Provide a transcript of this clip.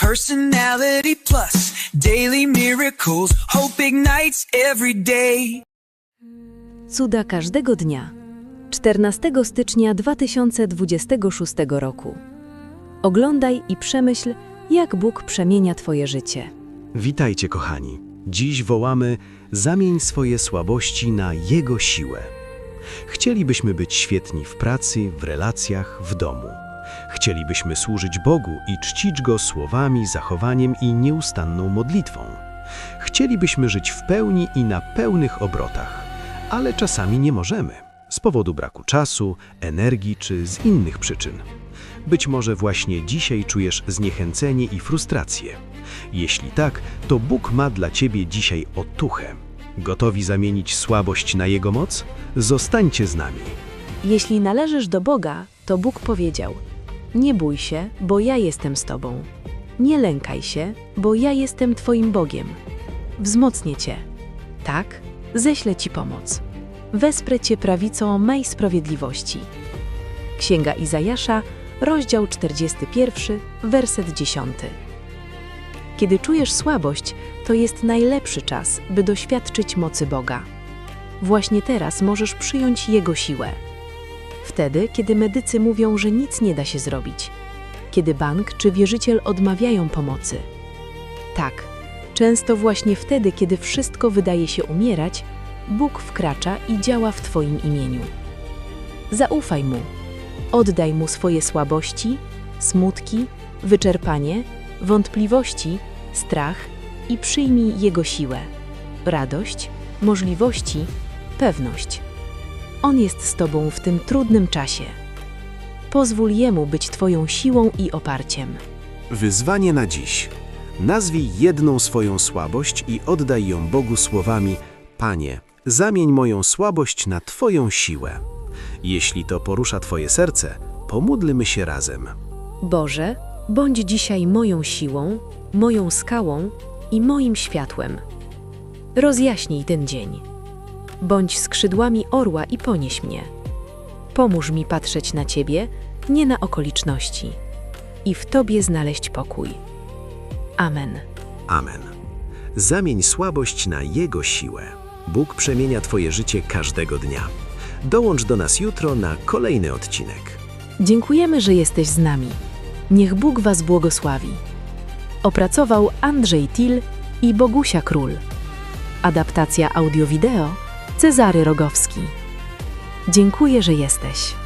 Personality plus daily miracles. Hope ignites every day. Cuda każdego dnia. 14 stycznia 2026 roku. Oglądaj i przemyśl, jak Bóg przemienia Twoje życie. Witajcie, kochani. Dziś wołamy: zamień swoje słabości na Jego siłę. Chcielibyśmy być świetni w pracy, w relacjach, w domu. Chcielibyśmy służyć Bogu i czcić Go słowami, zachowaniem i nieustanną modlitwą. Chcielibyśmy żyć w pełni i na pełnych obrotach, ale czasami nie możemy z powodu braku czasu, energii czy z innych przyczyn. Być może właśnie dzisiaj czujesz zniechęcenie i frustrację. Jeśli tak, to Bóg ma dla ciebie dzisiaj otuchę. Gotowi zamienić słabość na Jego moc? Zostańcie z nami. Jeśli należysz do Boga, to Bóg powiedział: Nie bój się, bo ja jestem z Tobą. Nie lękaj się, bo ja jestem Twoim Bogiem. Wzmocnię Cię. Tak, ześlę Ci pomoc. Wesprę Cię prawicą mej sprawiedliwości. Księga Izajasza, rozdział 41, werset 10. Kiedy czujesz słabość, to jest najlepszy czas, by doświadczyć mocy Boga. Właśnie teraz możesz przyjąć Jego siłę. Wtedy, kiedy medycy mówią, że nic nie da się zrobić. Kiedy bank czy wierzyciel odmawiają pomocy. Tak, często właśnie wtedy, kiedy wszystko wydaje się umierać, Bóg wkracza i działa w Twoim imieniu. Zaufaj Mu. Oddaj Mu swoje słabości, smutki, wyczerpanie, wątpliwości, strach i przyjmij Jego siłę, radość, możliwości, pewność. On jest z Tobą w tym trudnym czasie. Pozwól Jemu być Twoją siłą i oparciem. Wyzwanie na dziś. Nazwij jedną swoją słabość i oddaj ją Bogu słowami: Panie, zamień moją słabość na Twoją siłę. Jeśli to porusza Twoje serce, pomódlmy się razem. Boże, bądź dzisiaj moją siłą, moją skałą i moim światłem. Rozjaśnij ten dzień. Bądź skrzydłami orła i ponieś mnie. Pomóż mi patrzeć na Ciebie, nie na okoliczności, i w Tobie znaleźć pokój. Amen. Amen. Zamień słabość na Jego siłę. Bóg przemienia Twoje życie każdego dnia. Dołącz do nas jutro na kolejny odcinek. Dziękujemy, że jesteś z nami. Niech Bóg Was błogosławi. Opracował Andrzej Til i Bogusia Król. Adaptacja audio-wideo Cezary Rogowski. Dziękuję, że jesteś.